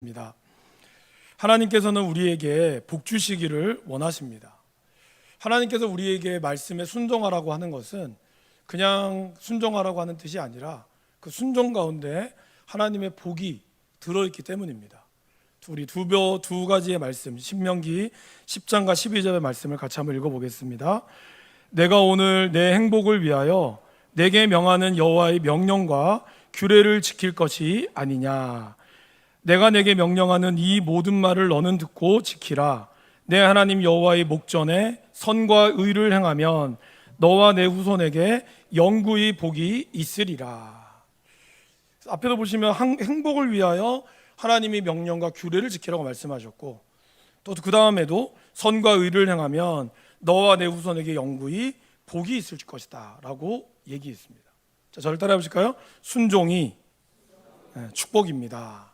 입니다. 하나님께서는 우리에게 복 주시기를 원하십니다. 하나님께서 우리에게 말씀에 순종하라고 하는 것은 그냥 순종하라고 하는 뜻이 아니라 그 순종 가운데 하나님의 복이 들어 있기 때문입니다. 우리 두벼 두 가지의 말씀 신명기 10장과 12절의 말씀을 같이 한번 읽어 보겠습니다. 내가 오늘 내 행복을 위하여 내게 명하는 여호와의 명령과 규례를 지킬 것이 아니냐 내가 내게 명령하는 이 모든 말을 너는 듣고 지키라. 내 하나님 여호와의 목전에 선과 의를 행하면 너와 내 후손에게 영구히 복이 있으리라. 앞에도 보시면 한- 행복을 위하여 하나님이 명령과 규례를 지키라고 말씀하셨고 또 그 다음에도 선과 의를 행하면 너와 내 후손에게 영구히 복이 있을 것이다라고 얘기했습니다. 자, 저를 따라해 보실까요? 순종이 네, 축복입니다.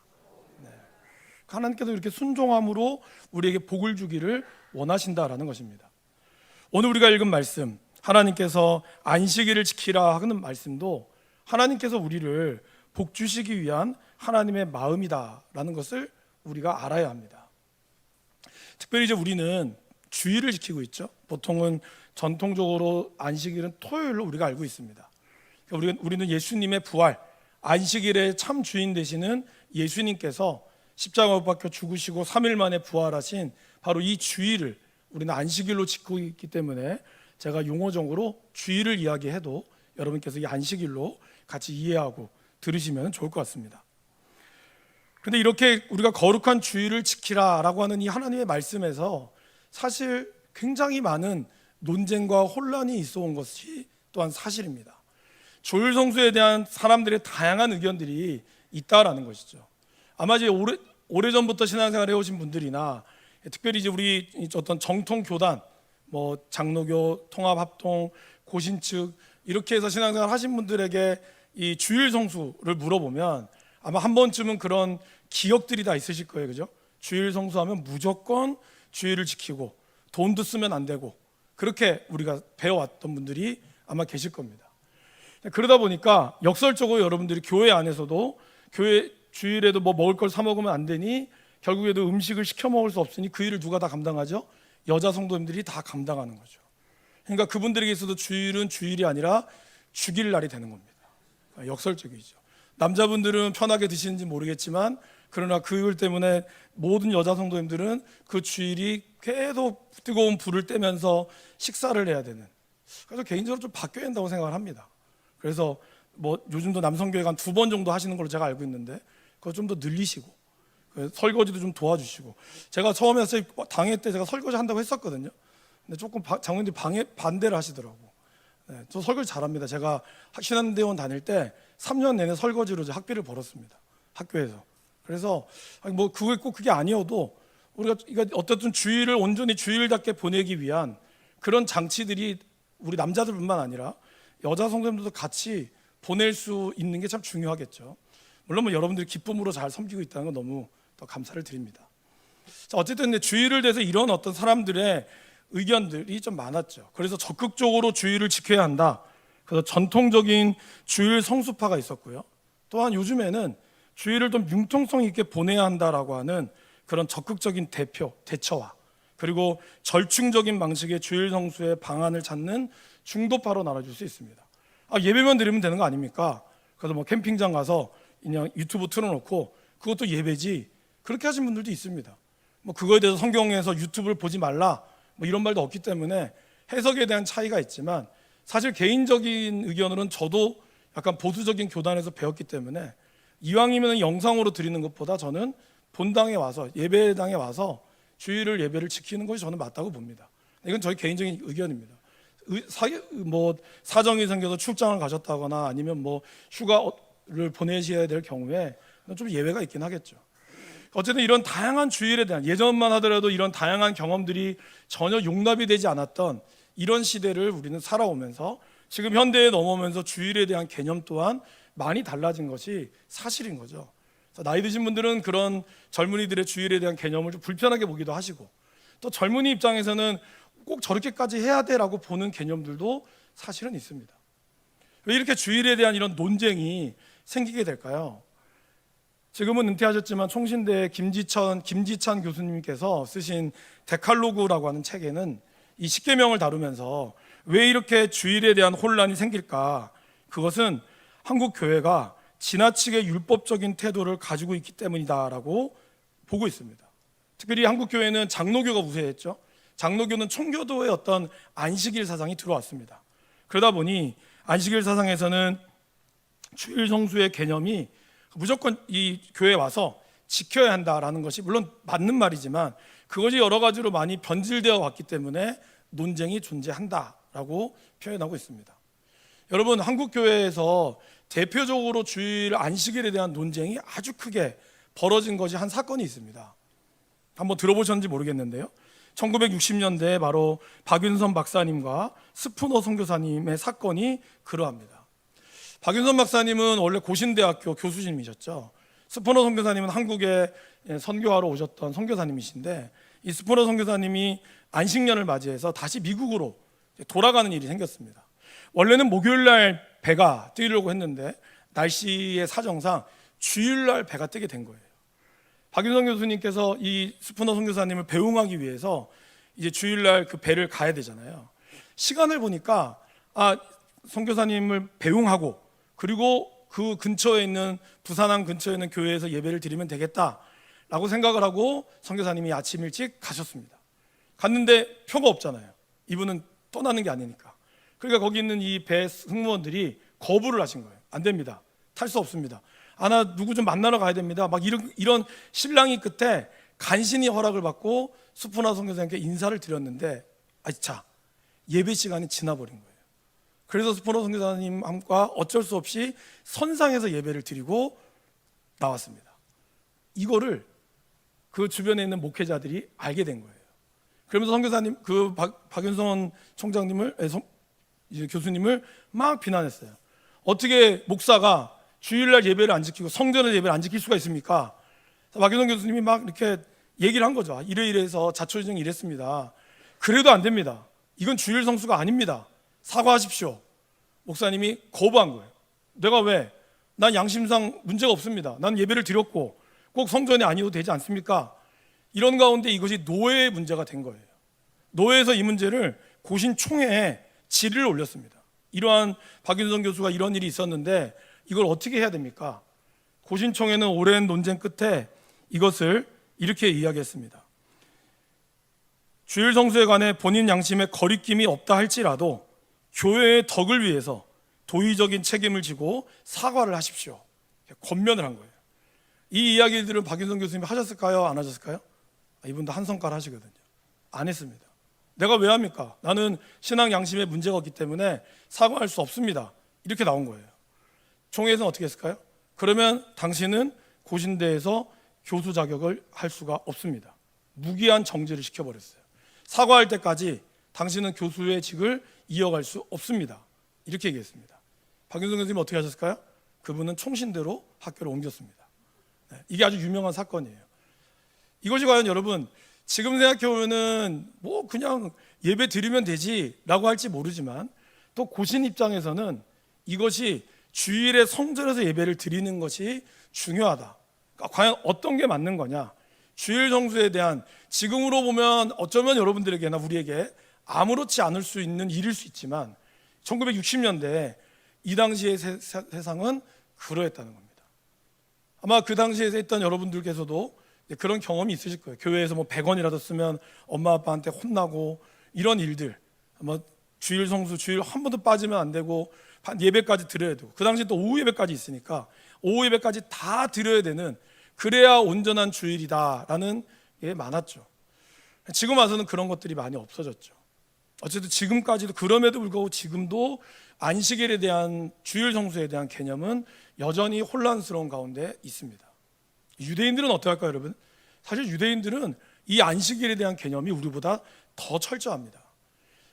하나님께서 이렇게 순종함으로 우리에게 복을 주기를 원하신다라는 것입니다. 오늘 우리가 읽은 말씀, 하나님께서 안식일을 지키라 하는 말씀도 하나님께서 우리를 복 주시기 위한 하나님의 마음이다라는 것을 우리가 알아야 합니다. 특별히 이제 우리는 주일을 지키고 있죠. 보통은 전통적으로 안식일은 토요일로 우리가 알고 있습니다. 그러니까 우리는, 예수님의 부활, 안식일의 참 주인 되시는 예수님께서 십자가 못 박혀 죽으시고 3일 만에 부활하신 바로 이 주일을 우리는 안식일로 지키고 있기 때문에 제가 용어적으로 주일을 이야기해도 여러분께서 이 안식일로 같이 이해하고 들으시면 좋을 것 같습니다. 근데 이렇게 우리가 거룩한 주일을 지키라라고 하는 이 하나님의 말씀에서 사실 굉장히 많은 논쟁과 혼란이 있어 온 것이 또한 사실입니다. 조율 성수에 대한 사람들의 다양한 의견들이 있다라는 것이죠. 아마 이제 오래 오래 전부터 신앙생활 해오신 분들이나 특별히 이제 우리 어떤 정통 교단, 뭐 장로교, 통합합동, 고신 측 이렇게 해서 신앙생활 하신 분들에게 이 주일 성수를 물어보면 아마 한 번쯤은 그런 기억들이 다 있으실 거예요, 그죠? 주일 성수하면 무조건 주일을 지키고 돈도 쓰면 안 되고 그렇게 우리가 배워왔던 분들이 아마 계실 겁니다. 그러다 보니까 역설적으로 여러분들이 교회 안에서도 교회 주일에도 뭐 먹을 걸 사 먹으면 안 되니 결국에도 음식을 시켜 먹을 수 없으니 그 일을 누가 다 감당하죠? 여자 성도님들이 다 감당하는 거죠. 그러니까 그분들에게 있어도 주일은 주일이 아니라 죽일 날이 되는 겁니다. 역설적이죠. 남자분들은 편하게 드시는지 모르겠지만 그러나 그 일 때문에 모든 여자 성도님들은 그 주일이 계속 뜨거운 불을 떼면서 식사를 해야 되는. 그래서 개인적으로 좀 바뀌어야 된다고 생각을 합니다. 그래서 뭐 요즘도 남성교회가 한 두 번 정도 하시는 걸로 제가 알고 있는데 그거 좀 더 늘리시고 그 설거지도 좀 도와주시고 제가 처음에 당회 때 제가 설거지 한다고 했었거든요. 근데 조금 바- 장로님들이 방해 반대를 하시더라고. 네, 저 설거지 잘합니다. 제가 신한대원 다닐 때 3년 내내 설거지로 학비를 벌었습니다. 학교에서. 그래서 아니, 뭐 그게 꼭 그게 아니어도 우리가 이거 어떻든 주일을 온전히 주일답게 보내기 위한 그런 장치들이 우리 남자들뿐만 아니라 여자 성도님들도 같이 보낼 수 있는 게 참 중요하겠죠. 물론 뭐 여러분들이 기쁨으로 잘 섬기고 있다는 건 너무 더 감사를 드립니다. 자, 어쨌든 주일을 대해서 이런 어떤 사람들의 의견들이 좀 많았죠. 그래서 적극적으로 주일을 지켜야 한다. 그래서 전통적인 주일 성수파가 있었고요. 또한 요즘에는 주일을 좀 융통성 있게 보내야 한다라고 하는 그런 적극적인 대표, 대처와 그리고 절충적인 방식의 주일 성수의 방안을 찾는 중도파로 나눠줄 수 있습니다. 아, 예배만 드리면 되는 거 아닙니까? 그래서 뭐 캠핑장 가서 그냥 유튜브 틀어놓고 그것도 예배지 그렇게 하신 분들도 있습니다. 뭐 그거에 대해서 성경에서 유튜브를 보지 말라 뭐 이런 말도 없기 때문에 해석에 대한 차이가 있지만 사실 개인적인 의견으로는 저도 약간 보수적인 교단에서 배웠기 때문에 이왕이면 영상으로 드리는 것보다 저는 본당에 와서 예배당에 와서 주일을 예배를 지키는 것이 저는 맞다고 봅니다. 이건 저희 개인적인 의견입니다. 의- 사, 뭐 사정이 생겨서 출장을 가셨다거나 아니면 뭐 휴가 를 보내셔야 될 경우에 좀 예외가 있긴 하겠죠. 어쨌든 이런 다양한 주일에 대한 예전만 하더라도 이런 다양한 경험들이 전혀 용납이 되지 않았던 이런 시대를 우리는 살아오면서 지금 현대에 넘어오면서 주일에 대한 개념 또한 많이 달라진 것이 사실인 거죠. 나이 드신 분들은 그런 젊은이들의 주일에 대한 개념을 좀 불편하게 보기도 하시고 또 젊은이 입장에서는 꼭 저렇게까지 해야 돼라고 보는 개념들도 사실은 있습니다. 왜 이렇게 주일에 대한 이런 논쟁이 생기게 될까요? 지금은 은퇴하셨지만 총신대 김지천 김지찬 교수님께서 쓰신 데칼로그라고 하는 책에는 이 십계명을 다루면서 왜 이렇게 주일에 대한 혼란이 생길까? 그것은 한국 교회가 지나치게 율법적인 태도를 가지고 있기 때문이다라고 보고 있습니다. 특별히 한국 교회는 장로교가 우세했죠. 장로교는 총교도의 어떤 안식일 사상이 들어왔습니다. 그러다 보니 안식일 사상에서는 주일 성수의 개념이 무조건 이 교회에 와서 지켜야 한다라는 것이 물론 맞는 말이지만 그것이 여러 가지로 많이 변질되어 왔기 때문에 논쟁이 존재한다라고 표현하고 있습니다. 여러분 한국 교회에서 대표적으로 주일 안식일에 대한 논쟁이 아주 크게 벌어진 것이 한 사건이 있습니다. 한번 들어보셨는지 모르겠는데요. 1960년대에 바로 박윤선 박사님과 스푸너 선교사님의 사건이 그러합니다. 박윤선 박사님은 원래 고신대학교 교수님이셨죠. 스푸너 선교사님은 한국에 선교하러 오셨던 선교사님이신데 이 스푸너 선교사님이 안식년을 맞이해서 다시 미국으로 돌아가는 일이 생겼습니다. 원래는 목요일 날 배가 뜨려고 했는데 날씨의 사정상 주일 날 배가 뜨게 된 거예요. 박윤성 교수님께서 이 스푸너 선교사님을 배웅하기 위해서 이제 주일 날 그 배를 가야 되잖아요. 시간을 보니까 아 선교사님을 배웅하고 그리고 그 근처에 있는 부산항 근처에 있는 교회에서 예배를 드리면 되겠다라고 생각을 하고 선교사님이 아침 일찍 가셨습니다. 갔는데 표가 없잖아요. 이분은 떠나는 게 아니니까. 그러니까 거기 있는 이 배 승무원들이 거부를 하신 거예요. 안 됩니다. 탈 수 없습니다. 아, 나 누구 좀 만나러 가야 됩니다. 막 이런, 이런 신랑이 끝에 간신히 허락을 받고 수푸나 선교사님께 인사를 드렸는데, 아, 자, 예배 시간이 지나버린 거예요. 그래서 수푸나 선교사님과 어쩔 수 없이 선상에서 예배를 드리고 나왔습니다. 이거를 그 주변에 있는 목회자들이 알게 된 거예요. 그러면서 선교사님, 그 박, 박윤선 총장님을, 에, 성, 교수님을 막 비난했어요. 어떻게 목사가 주일날 예배를 안 지키고 성전의 예배를 안 지킬 수가 있습니까? 박윤성 교수님이 막 이렇게 얘기를 한 거죠. 이래 이래해서 자초지정이 이랬습니다. 그래도 안 됩니다. 이건 주일 성수가 아닙니다. 사과하십시오. 목사님이 거부한 거예요. 내가 왜? 난 양심상 문제가 없습니다. 난 예배를 드렸고 꼭 성전에 아니어도 되지 않습니까? 이런 가운데 이것이 노예의 문제가 된 거예요. 노예에서 이 문제를 고신총회에 질의를 올렸습니다. 이러한 박윤성 교수가 이런 일이 있었는데 이걸 어떻게 해야 됩니까? 고신총회는 오랜 논쟁 끝에 이것을 이렇게 이야기했습니다. 주일 성수에 관해 본인 양심에 거리낌이 없다 할지라도 교회의 덕을 위해서 도의적인 책임을 지고 사과를 하십시오. 권면을 한 거예요. 이 이야기들은 박윤성 교수님이 하셨을까요? 안 하셨을까요? 아, 이분도 한 손가락 하시거든요. 안 했습니다. 내가 왜 합니까? 나는 신앙 양심에 문제가 없기 때문에 사과할 수 없습니다. 이렇게 나온 거예요. 총회에서는 어떻게 했을까요? 그러면 당신은 고신대에서 교수 자격을 할 수가 없습니다. 무기한 정지를 시켜버렸어요. 사과할 때까지 당신은 교수의 직을 이어갈 수 없습니다. 이렇게 얘기했습니다. 박윤성 교수님 어떻게 하셨을까요? 그분은 총신대로 학교를 옮겼습니다. 네, 이게 아주 유명한 사건이에요. 이것이 과연 여러분 지금 생각해 보면은 뭐 그냥 예배 드리면 되지라고 할지 모르지만 또 고신 입장에서는 이것이 주일에 성전에서 예배를 드리는 것이 중요하다. 그러니까 과연 어떤 게 맞는 거냐? 주일 성수에 대한 지금으로 보면 어쩌면 여러분들에게나 우리에게 아무렇지 않을 수 있는 일일 수 있지만 1960년대 이 당시의 세, 세상은 그러했다는 겁니다. 아마 그 당시에 있던 여러분들께서도 그런 경험이 있으실 거예요. 교회에서 뭐 100원이라도 쓰면 엄마 아빠한테 혼나고 이런 일들. 뭐 주일 성수 주일 한 번도 빠지면 안 되고 예배까지 드려야 되고 그 당시 또 오후 예배까지 있으니까 오후 예배까지 다 드려야 되는 그래야 온전한 주일이다라는 게 많았죠. 지금 와서는 그런 것들이 많이 없어졌죠. 어쨌든 지금까지도 그럼에도 불구하고 지금도 안식일에 대한 주일 성수에 대한 개념은 여전히 혼란스러운 가운데 있습니다. 유대인들은 어떡할까요, 여러분? 사실 유대인들은 이 안식일에 대한 개념이 우리보다 더 철저합니다.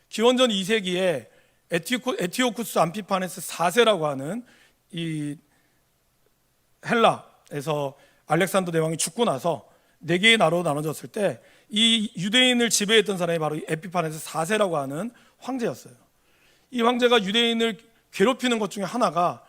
기원전 2세기에 에티오쿠스 암피파네스 4세라고 하는 이 헬라에서 알렉산더 대왕이 죽고 나서 네 개의 나라로 나눠졌을 때 이 유대인을 지배했던 사람이 바로 에피파네스 4세라고 하는 황제였어요. 이 황제가 유대인을 괴롭히는 것 중에 하나가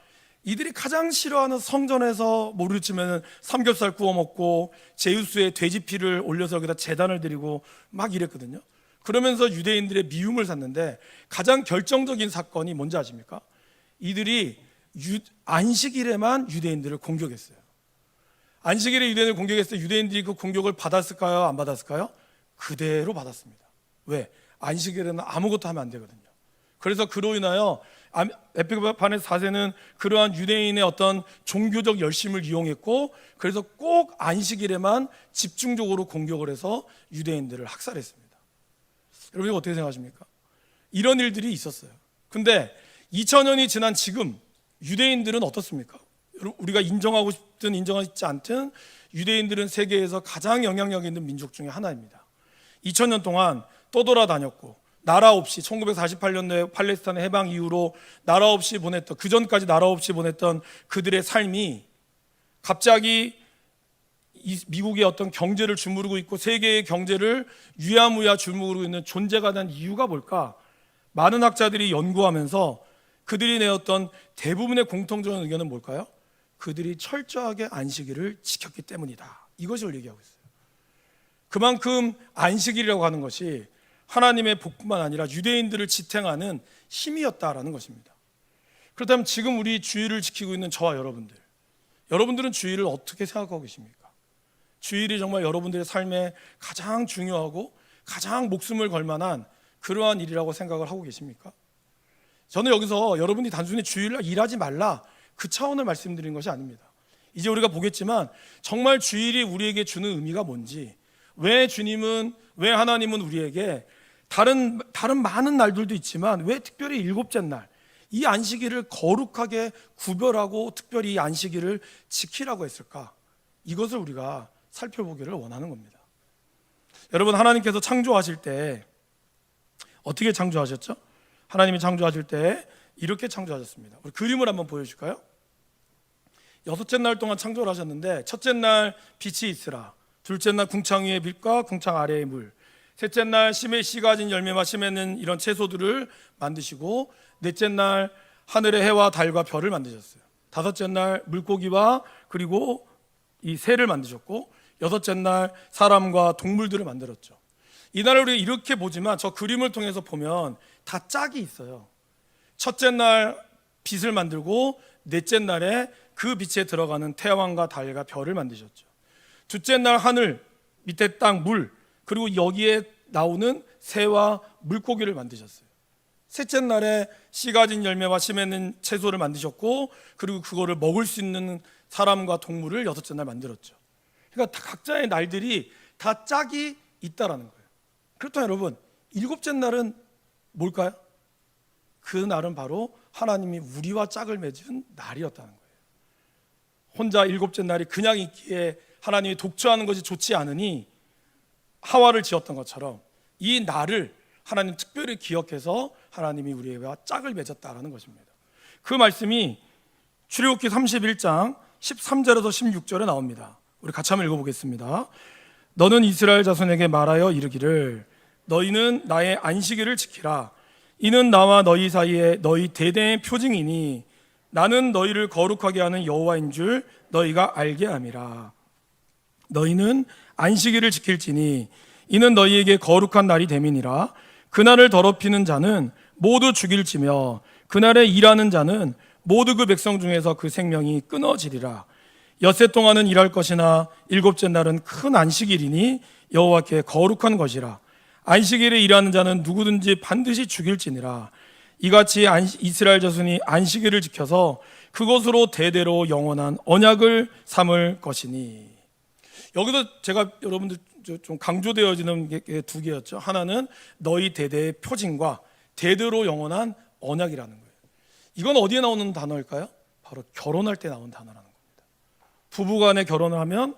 이들이 가장 싫어하는 성전에서 모르치면 삼겹살 구워 먹고 제우스의 돼지 피를 올려서 여기다 제단을 드리고 막 이랬거든요. 그러면서 유대인들의 미움을 샀는데 가장 결정적인 사건이 뭔지 아십니까? 이들이 유- 안식일에만 유대인들을 공격했어요. 안식일에 유대인을 공격했을 때 유대인들이 그 공격을 받았을까요? 안 받았을까요? 그대로 받았습니다. 왜? 안식일에는 아무것도 하면 안 되거든요. 그래서 그로 인하여 에피반의 4세는 그러한 유대인의 어떤 종교적 열심을 이용했고 그래서 꼭 안식일에만 집중적으로 공격을 해서 유대인들을 학살했습니다. 여러분 이거 어떻게 생각하십니까? 이런 일들이 있었어요. 근데 2000년이 지난 지금 유대인들은 어떻습니까? 우리가 인정하고 싶든 인정하지 않든 유대인들은 세계에서 가장 영향력 있는 민족 중에 하나입니다. 2000년 동안 떠돌아다녔고 나라 없이 1948년도에 팔레스타인 해방 이후로 나라 없이 보냈던 그 전까지 나라 없이 보냈던 그들의 삶이 갑자기 이 미국의 어떤 경제를 주무르고 있고 세계의 경제를 유야무야 주무르고 있는 존재가 된 이유가 뭘까? 많은 학자들이 연구하면서 그들이 내었던 대부분의 공통적인 의견은 뭘까요? 그들이 철저하게 안식일을 지켰기 때문이다. 이것을 얘기하고 있어요. 그만큼 안식일이라고 하는 것이 하나님의 복뿐만 아니라 유대인들을 지탱하는 힘이었다라는 것입니다. 그렇다면 지금 우리 주일을 지키고 있는 저와 여러분들, 여러분들은 주일을 어떻게 생각하고 계십니까? 주일이 정말 여러분들의 삶에 가장 중요하고 가장 목숨을 걸 만한 그러한 일이라고 생각을 하고 계십니까? 저는 여기서 여러분이 단순히 주일날 일하지 말라 그 차원을 말씀드리는 것이 아닙니다. 이제 우리가 보겠지만 정말 주일이 우리에게 주는 의미가 뭔지 왜 주님은 왜 하나님은 우리에게 다른 다른 많은 날들도 있지만 왜 특별히 일곱째 날 이 안식일을 거룩하게 구별하고 특별히 이 안식일을 지키라고 했을까? 이것을 우리가 살펴보기를 원하는 겁니다. 여러분 하나님께서 창조하실 때 어떻게 창조하셨죠? 하나님이 창조하실 때 이렇게 창조하셨습니다. 우리 그림을 한번 보여줄까요? 여섯째 날 동안 창조를 하셨는데 첫째 날 빛이 있으라. 둘째 날 궁창 위의 빛과 궁창 아래의 물. 셋째 날 심의 씨 가진 열매와 씨 맺는 이런 채소들을 만드시고 넷째 날 하늘의 해와 달과 별을 만드셨어요. 다섯째 날 물고기와 그리고 이 새를 만드셨고 여섯째 날 사람과 동물들을 만들었죠. 이날을 우리가 이렇게 보지만 저 그림을 통해서 보면 다 짝이 있어요 첫째 날 빛을 만들고 넷째 날에 그 빛에 들어가는 태양과 달과 별을 만드셨죠. 둘째 날 하늘, 밑에 땅, 물, 그리고 여기에 나오는 새와 물고기를 만드셨어요. 셋째 날에 씨 가진 열매와 씨 맺는 채소를 만드셨고, 그리고 그거를 먹을 수 있는 사람과 동물을 여섯째 날 만들었죠. 그러니까 다 각자의 날들이 다 짝이 있다라는 거예요. 그렇다면 여러분, 일곱째 날은 뭘까요? 그 날은 바로 하나님이 우리와 짝을 맺은 날이었다는 거예요. 혼자 일곱째 날이 그냥 있기에 하나님이 독주하는 것이 좋지 않으니 하와를 지었던 것처럼 이 날을 하나님 특별히 기억해서 하나님이 우리와 짝을 맺었다라는 것입니다. 그 말씀이 출애굽기 31장 13절에서 16절에 나옵니다. 우리 같이 한번 읽어보겠습니다. 너는 이스라엘 자손에게 말하여 이르기를 너희는 나의 안식일을 지키라. 이는 나와 너희 사이에 너희 대대의 표징이니 나는 너희를 거룩하게 하는 여호와인 줄 너희가 알게 함이라. 너희는 안식일을 지킬지니 이는 너희에게 거룩한 날이 됨이니라. 그날을 더럽히는 자는 모두 죽일지며 그날에 일하는 자는 모두 그 백성 중에서 그 생명이 끊어지리라. 엿새 동안은 일할 것이나 일곱째 날은 큰 안식일이니 여호와께 거룩한 것이라. 안식일에 일하는 자는 누구든지 반드시 죽일지니라. 이같이 안- 이스라엘 자손이 안식일을 지켜서 그것으로 대대로 영원한 언약을 삼을 것이니. 여기서 제가 여러분들 저- 좀 강조되어지는 게 두 개였죠. 하나는 너희 대대의 표징과 대대로 영원한 언약이라는 거예요. 이건 어디에 나오는 단어일까요? 바로 결혼할 때 나온 단어라는 겁니다. 부부간에 결혼을 하면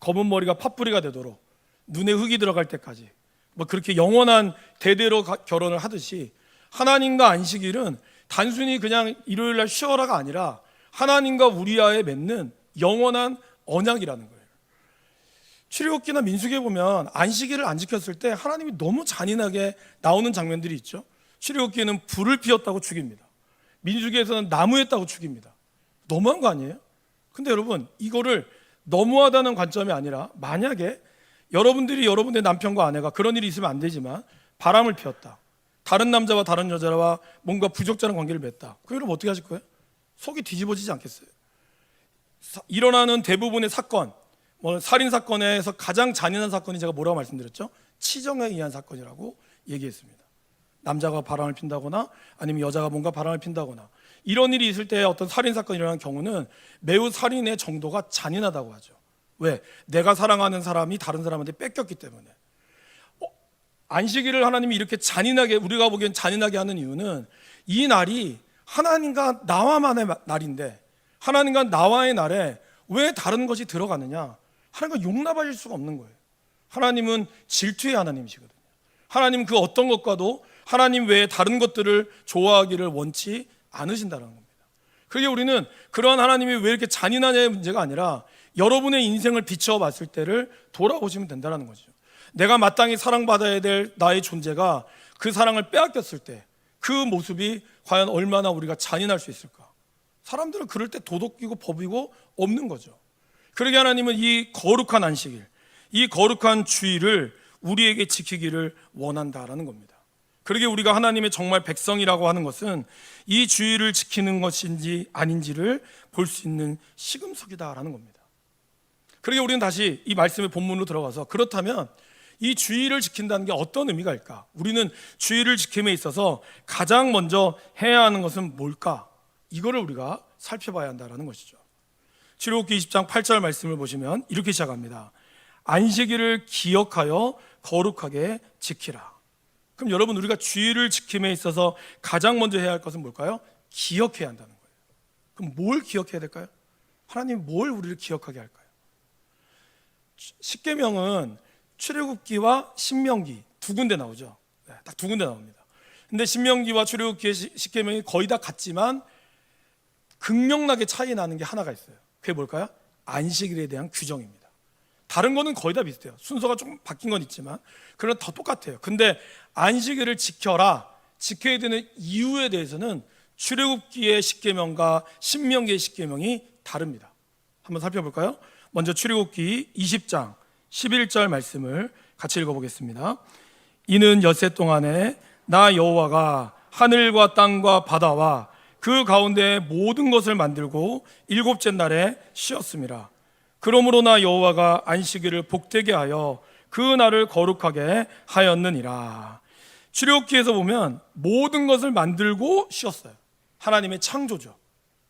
검은 머리가 팥뿌리가 되도록 눈에 흙이 들어갈 때까지 뭐 그렇게 영원한 대대로 가- 결혼을 하듯이 하나님과 안식일은 단순히 그냥 일요일 날 쉬어라가 아니라 하나님과 우리와의 맺는 영원한 언약이라는 거예요. 출애굽기나 민수기에 보면 안식일을 안 지켰을 때 하나님이 너무 잔인하게 나오는 장면들이 있죠. 출애굽기에는 불을 피웠다고 죽입니다. 민수기에서는 나무에 따고 죽입니다. 너무한 거 아니에요? 근데 여러분 이거를 너무하다는 관점이 아니라 만약에 여러분들이 여러분의 남편과 아내가 그런 일이 있으면 안 되지만 바람을 피웠다. 다른 남자와 다른 여자와 뭔가 부적절한 관계를 맺다. 그 여러분 어떻게 하실 거예요? 속이 뒤집어지지 않겠어요? 사- 일어나는 대부분의 사건, 뭐 살인 사건에서 가장 잔인한 사건이 제가 뭐라고 말씀드렸죠? 치정에 의한 사건이라고 얘기했습니다. 남자가 바람을 핀다거나 아니면 여자가 뭔가 바람을 핀다거나 이런 일이 있을 때 어떤 살인 사건이 일어난 경우는 매우 살인의 정도가 잔인하다고 하죠. 왜? 내가 사랑하는 사람이 다른 사람한테 뺏겼기 때문에. 어, 안식일을 하나님이 이렇게 잔인하게 우리가 보기엔 잔인하게 하는 이유는 이 날이 하나님과 나와만의 마- 날인데 하나님과 나와의 날에 왜 다른 것이 들어가느냐? 하나님과 용납하실 수가 없는 거예요. 하나님은 질투의 하나님이시거든요. 하나님 그 어떤 것과도 하나님 외에 다른 것들을 좋아하기를 원치 않으신다는 겁니다. 그게 우리는 그러한 하나님이 왜 이렇게 잔인하냐의 문제가 아니라 여러분의 인생을 비춰 봤을 때를 돌아보시면 된다는 거죠. 내가 마땅히 사랑받아야 될 나의 존재가 그 사랑을 빼앗겼을 때 그 모습이 과연 얼마나 우리가 잔인할 수 있을까? 사람들은 그럴 때 도덕이고 법이고 없는 거죠. 그러게 하나님은 이 거룩한 안식일, 이 거룩한 주의를 우리에게 지키기를 원한다라는 겁니다. 그러게 우리가 하나님의 정말 백성이라고 하는 것은 이 주의를 지키는 것인지 아닌지를 볼 수 있는 시금석이다라는 겁니다. 그러게 우리는 다시 이 말씀의 본문으로 들어가서 그렇다면 이 주의를 지킨다는 게 어떤 의미가 있까? 우리는 주의를 지킴에 있어서 가장 먼저 해야 하는 것은 뭘까? 이거를 우리가 살펴봐야 한다라는 것이죠. 출애굽기 20장 8절 말씀을 보시면 이렇게 시작합니다. 안식일을 기억하여 거룩하게 지키라. 그럼 여러분 우리가 주의를 지킴에 있어서 가장 먼저 해야 할 것은 뭘까요? 기억해야 한다는 거예요. 그럼 뭘 기억해야 될까요? 하나님 뭘 우리를 기억하게 할까요? 십계명은 출애굽기와 신명기 두 군데 나오죠. 네, 딱두 군데 나옵니다. 근데 신명기와 출애굽기의 시- 십계명이 거의 다 같지만 극명나게 차이 나는 게 하나가 있어요. 그게 뭘까요? 안식일에 대한 규정입니다. 다른 거는 거의 다 비슷해요. 순서가 조금 바뀐 건 있지만 그런 더 똑같아요. 근데 안식일을 지켜라 지켜야 되는 이유에 대해서는 출애굽기의 십계명과 신명기의 십계명이 다릅니다. 한번 살펴볼까요? 먼저 출애굽기 20장 11절 말씀을 같이 읽어보겠습니다. 이는 엿새 동안에 나 여호와가 하늘과 땅과 바다와 그 가운데 모든 것을 만들고 일곱째 날에 쉬었습니다. 그러므로 나 여호와가 안식일을 복되게 하여 그 날을 거룩하게 하였느니라. 출애굽기에서 보면 모든 것을 만들고 쉬었어요. 하나님의 창조죠.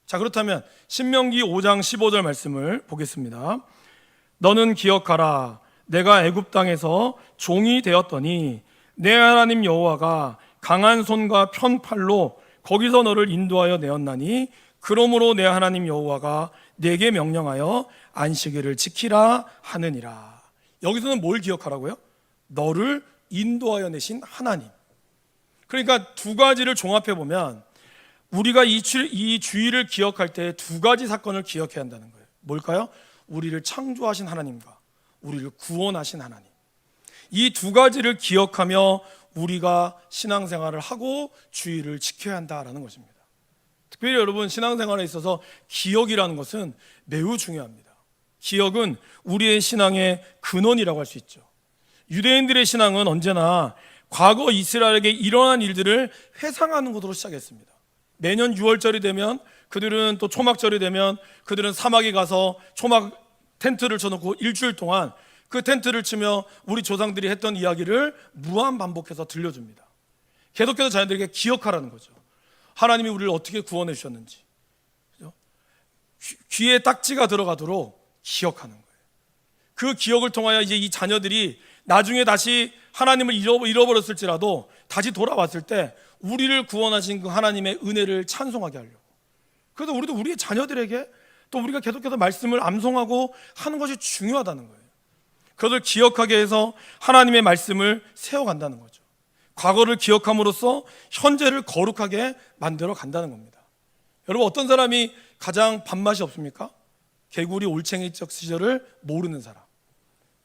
자, 그렇다면 신명기 5장 15절 말씀을 보겠습니다. 너는 기억하라 내가 애굽 땅에서 종이 되었더니 내 하나님 여호와가 강한 손과 편팔로 거기서 너를 인도하여 내었나니 그러므로 내 하나님 여호와가 내게 명령하여 안식일을 지키라 하느니라. 여기서는 뭘 기억하라고요? 너를 인도하여 내신 하나님. 그러니까 두 가지를 종합해 보면 우리가 이, 주, 이 주의를 기억할 때 두 가지 사건을 기억해야 한다는 거예요. 뭘까요? 우리를 창조하신 하나님과 우리를 구원하신 하나님. 이 두 가지를 기억하며 우리가 신앙생활을 하고 주의를 지켜야 한다라는 것입니다. 특별히 여러분 신앙생활에 있어서 기억이라는 것은 매우 중요합니다. 기억은 우리의 신앙의 근원이라고 할 수 있죠. 유대인들의 신앙은 언제나 과거 이스라엘에게 일어난 일들을 회상하는 것으로 시작했습니다. 매년 6월절이 되면 그들은 또 초막절이 되면 그들은 사막에 가서 초막 텐트를 쳐놓고 일주일 동안 그 텐트를 치며 우리 조상들이 했던 이야기를 무한 반복해서 들려줍니다. 계속해서 자녀들에게 기억하라는 거죠. 하나님이 우리를 어떻게 구원해 주셨는지. 귀에 딱지가 들어가도록 기억하는 거예요. 그 기억을 통하여 이제 이 자녀들이 나중에 다시 하나님을 잃어- 잃어버렸을지라도 다시 돌아왔을 때 우리를 구원하신 그 하나님의 은혜를 찬송하게 하려고. 그래서 우리도 우리의 자녀들에게 또 우리가 계속해서 말씀을 암송하고 하는 것이 중요하다는 거예요. 그것을 기억하게 해서 하나님의 말씀을 세워간다는 거죠. 과거를 기억함으로써 현재를 거룩하게 만들어 간다는 겁니다. 여러분 어떤 사람이 가장 밥맛이 없습니까? 개구리 올챙이적 시절을 모르는 사람.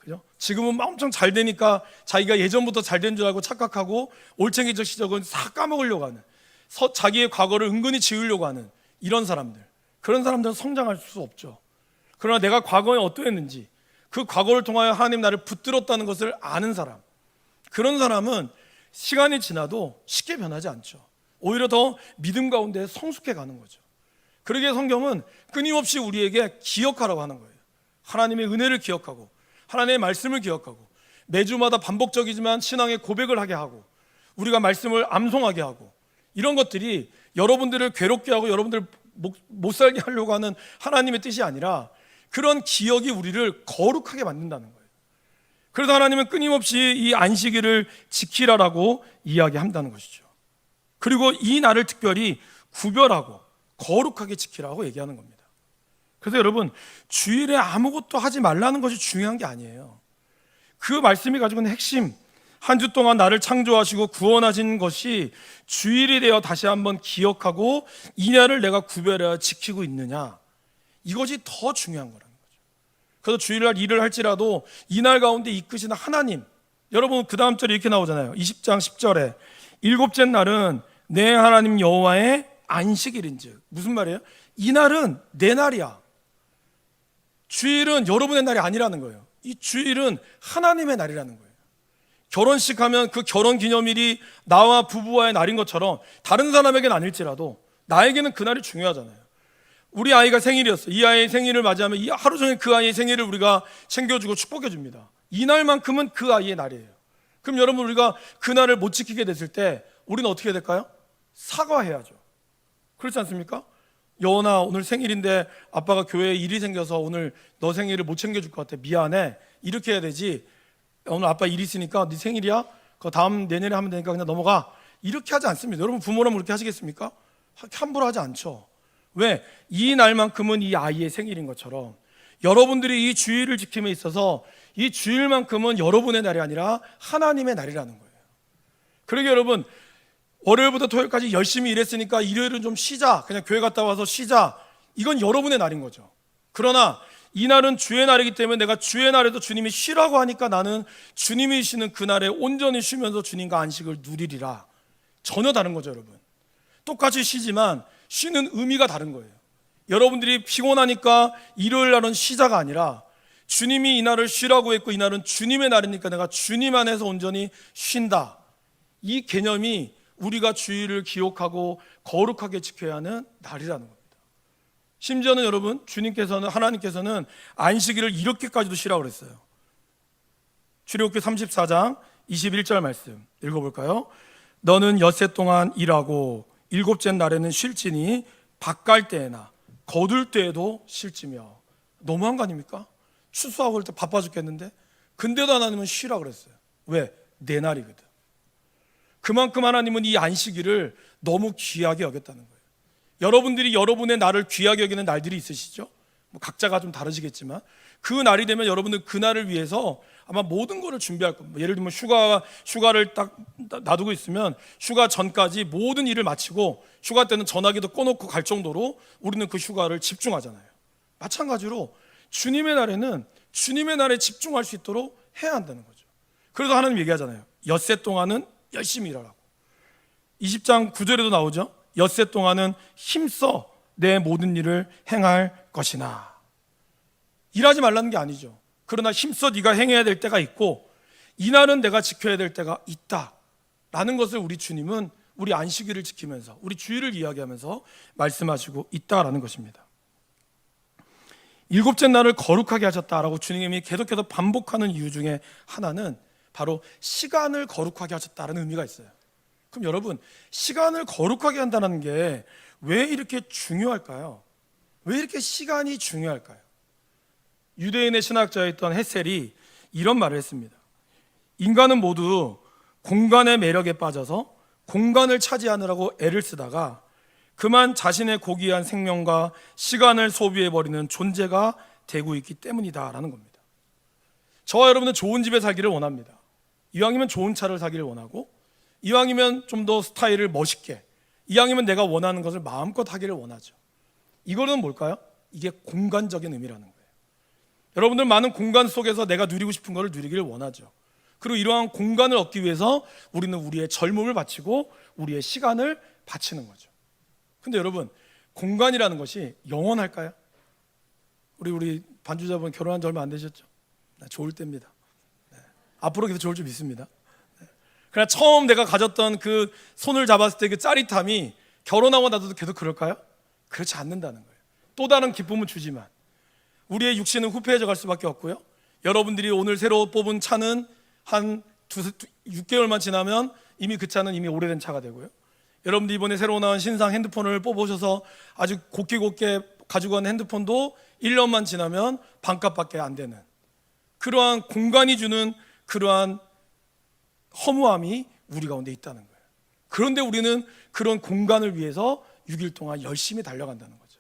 그죠? 지금은 막 엄청 잘 되니까 자기가 예전부터 잘 된 줄 알고 착각하고 올챙이적 시절은 싹 까먹으려고 하는 서- 자기의 과거를 은근히 지우려고 하는 이런 사람들. 그런 사람들은 성장할 수 없죠. 그러나 내가 과거에 어떠했는지 그 과거를 통하여 하나님 나를 붙들었다는 것을 아는 사람 그런 사람은 시간이 지나도 쉽게 변하지 않죠. 오히려 더 믿음 가운데 성숙해 가는 거죠. 그러기에 성경은 끊임없이 우리에게 기억하라고 하는 거예요. 하나님의 은혜를 기억하고 하나님의 말씀을 기억하고 매주마다 반복적이지만 신앙의 고백을 하게 하고 우리가 말씀을 암송하게 하고 이런 것들이 여러분들을 괴롭게 하고 여러분들 못, 못 살게 하려고 하는 하나님의 뜻이 아니라 그런 기억이 우리를 거룩하게 만든다는 거예요. 그래서 하나님은 끊임없이 이 안식일을 지키라라고 이야기한다는 것이죠. 그리고 이 날을 특별히 구별하고 거룩하게 지키라고 얘기하는 겁니다. 그래서 여러분 주일에 아무것도 하지 말라는 것이 중요한 게 아니에요. 그 말씀이 가지고 있는 핵심 한 주 동안 나를 창조하시고 구원하신 것이 주일이 되어 다시 한번 기억하고 이 날을 내가 구별하여 지키고 있느냐 이것이 더 중요한 거라는 거죠. 그래서 주일날 일을 할지라도 이날 가운데 이끄시는 하나님 여러분 그 다음 절에 이렇게 나오잖아요. 20장 10절에 일곱째 날은 내 하나님 여호와의 안식일인즉 무슨 말이에요? 이 날은 내 날이야. 주일은 여러분의 날이 아니라는 거예요. 이 주일은 하나님의 날이라는 거예요. 결혼식 하면 그 결혼 기념일이 나와 부부와의 날인 것처럼 다른 사람에게는 아닐지라도 나에게는 그 날이 중요하잖아요. 우리 아이가 생일이었어. 이 아이의 생일을 맞이하면 이 하루 종일 그 아이의 생일을 우리가 챙겨주고 축복해 줍니다. 이 날만큼은 그 아이의 날이에요. 그럼 여러분 우리가 그 날을 못 지키게 됐을 때 우리는 어떻게 될까요? 사과해야죠. 그렇지 않습니까? 여원아 오늘 생일인데 아빠가 교회에 일이 생겨서 오늘 너 생일을 못 챙겨줄 것 같아. 미안해. 이렇게 해야 되지. 오늘 아빠 일 있으니까 네 생일이야. 그 다음 내년에 하면 되니까 그냥 넘어가. 이렇게 하지 않습니다. 여러분 부모라면 그렇게 하시겠습니까? 함부로 하지 않죠. 왜? 이 날만큼은 이 아이의 생일인 것처럼 여러분들이 이 주일을 지킴에 있어서 이 주일만큼은 여러분의 날이 아니라 하나님의 날이라는 거예요. 그러게 여러분 월요일부터 토요일까지 열심히 일했으니까 일요일은 좀 쉬자. 그냥 교회 갔다 와서 쉬자. 이건 여러분의 날인 거죠. 그러나 이 날은 주의 날이기 때문에 내가 주의 날에도 주님이 쉬라고 하니까 나는 주님이 쉬는 그 날에 온전히 쉬면서 주님과 안식을 누리리라. 전혀 다른 거죠, 여러분. 똑같이 쉬지만 쉬는 의미가 다른 거예요. 여러분들이 피곤하니까 일요일 날은 쉬자가 아니라 주님이 이 날을 쉬라고 했고 이 날은 주님의 날이니까 내가 주님 안에서 온전히 쉰다. 이 개념이 우리가 주일을 기억하고 거룩하게 지켜야 하는 날이라는 겁니다. 심지어는 여러분 주님께서는 하나님께서는 안식일을 이렇게까지도 쉬라고 그랬어요. 출애굽기 34장 21절 말씀 읽어볼까요? 너는 엿새 동안 일하고 일곱째 날에는 쉴지니 밭갈 때에나 거둘 때에도 쉴지며 너무한 거 아닙니까? 추수하고 그럴 때 바빠 죽겠는데 근데도 하나님은 쉬라 그랬어요. 왜? 내 날이거든. 그만큼 하나님은 이 안식일을 너무 귀하게 여겼다는 거예요. 여러분들이 여러분의 날을 귀하게 여기는 날들이 있으시죠? 뭐 각자가 좀 다르시겠지만 그 날이 되면 여러분들 그 날을 위해서 아마 모든 것을 준비할 겁니다. 뭐 예를 들면 휴가 휴가를 딱 놔두고 있으면 휴가 전까지 모든 일을 마치고 휴가 때는 전화기도 꺼놓고 갈 정도로 우리는 그 휴가를 집중하잖아요. 마찬가지로 주님의 날에는 주님의 날에 집중할 수 있도록 해야 한다는 거죠. 그래서 하나님 얘기하잖아요. 엿새 동안은 열심히 일하라고. 20장 9절에도 나오죠. 엿새 동안은 힘써 내 모든 일을 행할 것이나. 일하지 말라는 게 아니죠. 그러나 힘써 네가 행해야 될 때가 있고 이날은 내가 지켜야 될 때가 있다. 라는 것을 우리 주님은 우리 안식일을 지키면서 우리 주일을 이야기하면서 말씀하시고 있다라는 것입니다. 일곱째 날을 거룩하게 하셨다라고 주님이 계속해서 반복하는 이유 중에 하나는 바로 시간을 거룩하게 하셨다는 의미가 있어요. 그럼 여러분, 시간을 거룩하게 한다는 게 왜 이렇게 중요할까요? 왜 이렇게 시간이 중요할까요? 유대인의 신학자였던 헤셀이 이런 말을 했습니다. 인간은 모두 공간의 매력에 빠져서 공간을 차지하느라고 애를 쓰다가 그만 자신의 고귀한 생명과 시간을 소비해버리는 존재가 되고 있기 때문이다라는 겁니다. 저와 여러분은 좋은 집에 살기를 원합니다. 이왕이면 좋은 차를 사기를 원하고 이왕이면 좀 더 스타일을 멋있게 이왕이면 내가 원하는 것을 마음껏 하기를 원하죠. 이거는 뭘까요? 이게 공간적인 의미라는 거예요. 여러분들 많은 공간 속에서 내가 누리고 싶은 것을 누리기를 원하죠. 그리고 이러한 공간을 얻기 위해서 우리는 우리의 젊음을 바치고 우리의 시간을 바치는 거죠. 근데 여러분, 공간이라는 것이 영원할까요? 우리 우리 반주자분 결혼한 지 얼마 안 되셨죠? 네, 좋을 때입니다. 네. 앞으로 계속 좋을 줄 믿습니다. 네. 그러나 처음 내가 가졌던 그 손을 잡았을 때 그 짜릿함이 결혼하고 나서도 계속 그럴까요? 그렇지 않는다는 거예요. 또 다른 기쁨은 주지만 우리의 육신은 후패해져 갈 수밖에 없고요. 여러분들이 오늘 새로 뽑은 차는 한 두, 6개월만 지나면 이미 그 차는 이미 오래된 차가 되고요. 여러분들 이번에 새로 나온 신상 핸드폰을 뽑으셔서 아주 곱게 곱게 가지고 간 핸드폰도 1년만 지나면 반값밖에 안 되는 그러한 공간이 주는 그러한 허무함이 우리 가운데 있다는 거예요. 그런데 우리는 그런 공간을 위해서 6일 동안 열심히 달려간다는 거죠.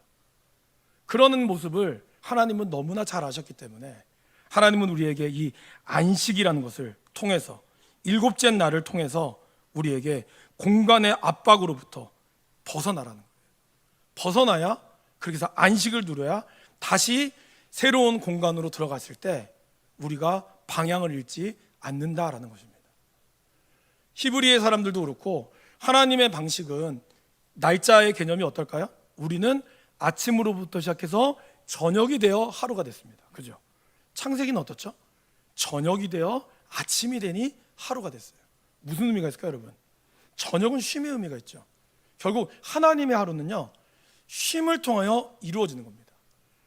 그러는 모습을 하나님은 너무나 잘 아셨기 때문에 하나님은 우리에게 이 안식이라는 것을 통해서 일곱째 날을 통해서 우리에게 공간의 압박으로부터 벗어나라는 거예요. 벗어나야 그렇게 해서 안식을 누려야 다시 새로운 공간으로 들어갔을 때 우리가 방향을 잃지 않는다라는 것입니다. 히브리의 사람들도 그렇고 하나님의 방식은 날짜의 개념이 어떨까요? 우리는 아침으로부터 시작해서 저녁이 되어 하루가 됐습니다. 그죠? 창세기는 어떻죠? 저녁이 되어 아침이 되니 하루가 됐어요. 무슨 의미가 있을까요, 여러분? 저녁은 쉼의 의미가 있죠. 결국 하나님의 하루는요, 쉼을 통하여 이루어지는 겁니다.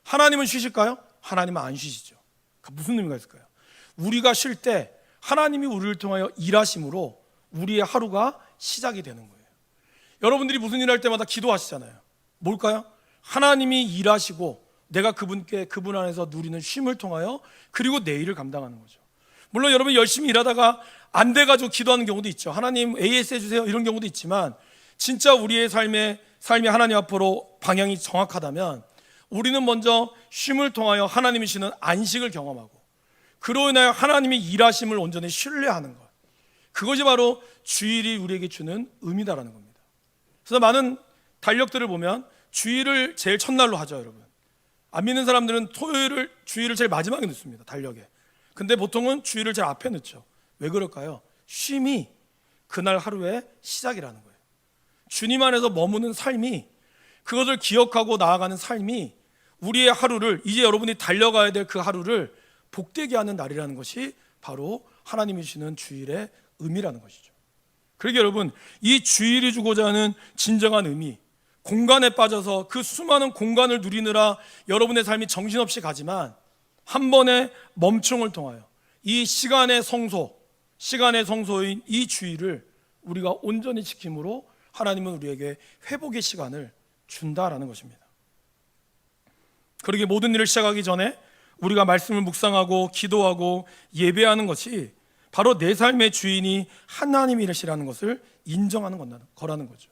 하나님은 쉬실까요? 하나님은 안 쉬시죠. 그 무슨 의미가 있을까요? 우리가 쉴 때 하나님이 우리를 통하여 일하심으로 우리의 하루가 시작이 되는 거예요. 여러분들이 무슨 일 할 때마다 기도하시잖아요. 뭘까요? 하나님이 일하시고 내가 그분께 그분 안에서 누리는 쉼을 통하여 그리고 내 일을 감당하는 거죠. 물론 여러분 열심히 일하다가 안 돼가지고 기도하는 경우도 있죠. 하나님 AS 해주세요 이런 경우도 있지만 진짜 우리의 삶의 삶이 하나님 앞으로 방향이 정확하다면 우리는 먼저 쉼을 통하여 하나님이 주는 안식을 경험하고 그로 인하여 하나님이 일하심을 온전히 신뢰하는 것. 그것이 바로 주일이 우리에게 주는 의미다라는 겁니다. 그래서 많은 달력들을 보면 주일을 제일 첫날로 하죠, 여러분. 안 믿는 사람들은 토요일을 주일을 제일 마지막에 넣습니다, 달력에. 근데 보통은 주일을 제일 앞에 넣죠. 왜 그럴까요? 쉼이 그날 하루의 시작이라는 거예요. 주님 안에서 머무는 삶이 그것을 기억하고 나아가는 삶이 우리의 하루를 이제 여러분이 달려가야 될 그 하루를 복되게 하는 날이라는 것이 바로 하나님이 주시는 주일의 의미라는 것이죠. 그러게 여러분, 이 주일이 주고자 하는 진정한 의미, 공간에 빠져서 그 수많은 공간을 누리느라 여러분의 삶이 정신없이 가지만 한 번의 멈춤을 통하여 이 시간의 성소, 시간의 성소인 이 주일을 우리가 온전히 지킴으로 하나님은 우리에게 회복의 시간을 준다라는 것입니다. 그러게 모든 일을 시작하기 전에 우리가 말씀을 묵상하고 기도하고 예배하는 것이 바로 내 삶의 주인이 하나님이시라는 것을 인정하는 거라는 거죠.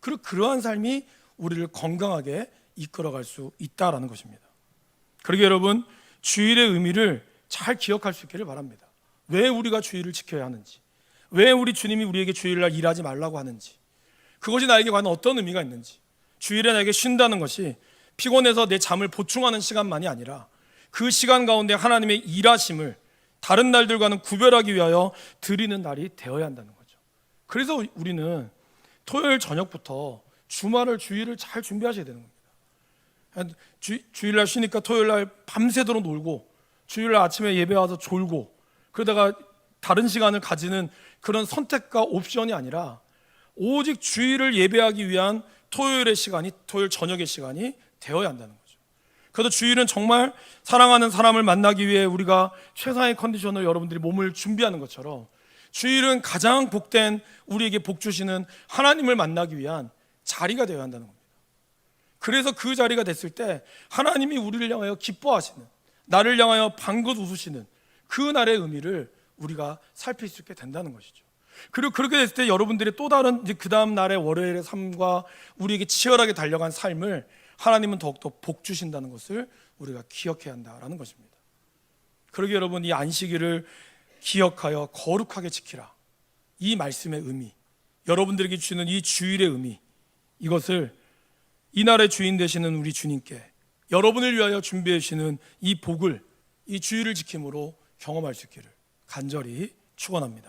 그리고 그러한 삶이 우리를 건강하게 이끌어갈 수 있다라는 것입니다. 그러게 여러분 주일의 의미를 잘 기억할 수 있기를 바랍니다. 왜 우리가 주일을 지켜야 하는지, 왜 우리 주님이 우리에게 주일날 일하지 말라고 하는지, 그것이 나에게 과연 어떤 의미가 있는지, 주일에 나에게 쉰다는 것이 피곤해서 내 잠을 보충하는 시간만이 아니라 그 시간 가운데 하나님의 일하심을 다른 날들과는 구별하기 위하여 드리는 날이 되어야 한다는 거죠. 그래서 우리는 토요일 저녁부터 주말을 주일을 잘 준비하셔야 되는 겁니다. 주, 주일날 쉬니까 토요일 날 밤새도록 놀고 주일 날 아침에 예배 와서 졸고 그러다가 다른 시간을 가지는 그런 선택과 옵션이 아니라 오직 주일을 예배하기 위한 토요일의 시간이 토요일 저녁의 시간이 되어야 한다는 거죠. 그래서 주일은 정말 사랑하는 사람을 만나기 위해 우리가 최상의 컨디션을 여러분들이 몸을 준비하는 것처럼 주일은 가장 복된 우리에게 복 주시는 하나님을 만나기 위한 자리가 되어야 한다는 겁니다. 그래서 그 자리가 됐을 때 하나님이 우리를 향하여 기뻐하시는 나를 향하여 방긋 웃으시는 그 날의 의미를 우리가 살필 수 있게 된다는 것이죠. 그리고 그렇게 됐을 때 여러분들의 또 다른 그 다음 날의 월요일의 삶과 우리에게 치열하게 달려간 삶을 하나님은 더욱더 복 주신다는 것을 우리가 기억해야 한다라는 것입니다. 그러게 여러분 이 안식일을 기억하여 거룩하게 지키라. 이 말씀의 의미, 여러분들에게 주시는 이 주일의 의미, 이것을 이날의 주인 되시는 우리 주님께 여러분을 위하여 준비해 주시는 이 복을 이 주일을 지킴으로 경험할 수 있기를 간절히 축원합니다.